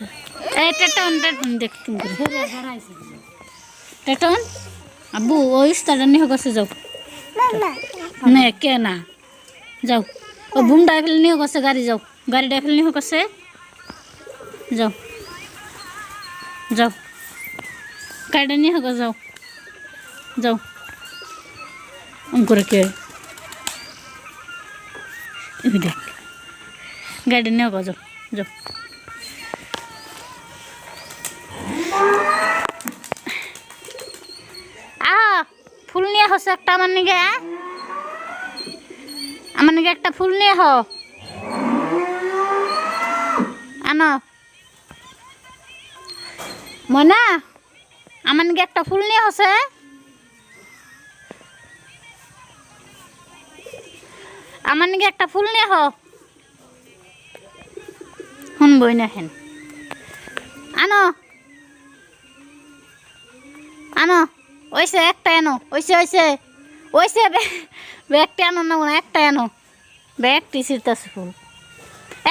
তো এই Teton Teton, দেখ কেমন করে টেটন, আব্বু, ওই ইস্তাটা নিয়ে গেছে যাও। নে, কে না? যাও। ও বুম ডাইফেল নিয়ে গেছে গাড়ি যাও। গাড়ি ডাইফেল নিয়ে গেছে যাও। যাও। গাড়িটা নিয়ে গো যাও। যাও। করে কে? দেখ। গাড়ি নিয়ে যাও। যাও। ফুল নিয়ে হস একটা আমার নিগে? আমার নিগে একটা ফুল নিয়ে হ আনো। মনা, আমার নিগে একটা ফুল নিয়ে হসে আমার নিগে একটা ফুল নিয়ে হ শুনবই না হেন। আনো। আনো। ওইসে একটা এনো ওইসে ওইসে ওইসে ব্যাগটা আনো না একটা এনো। ব্যাগটি ছিঁড়তেছে ফুল।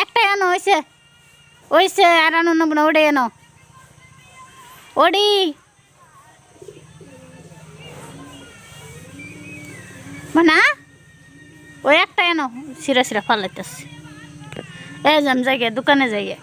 একটা এনো ওইসে ওইসে আর আনো না মনে হয়, ওটাই এনো। ওডি মানে ওই একটা এনো সিরা সিরা ফালাইতেছে। এ যাম জায়গায় দোকানে যাইয়ে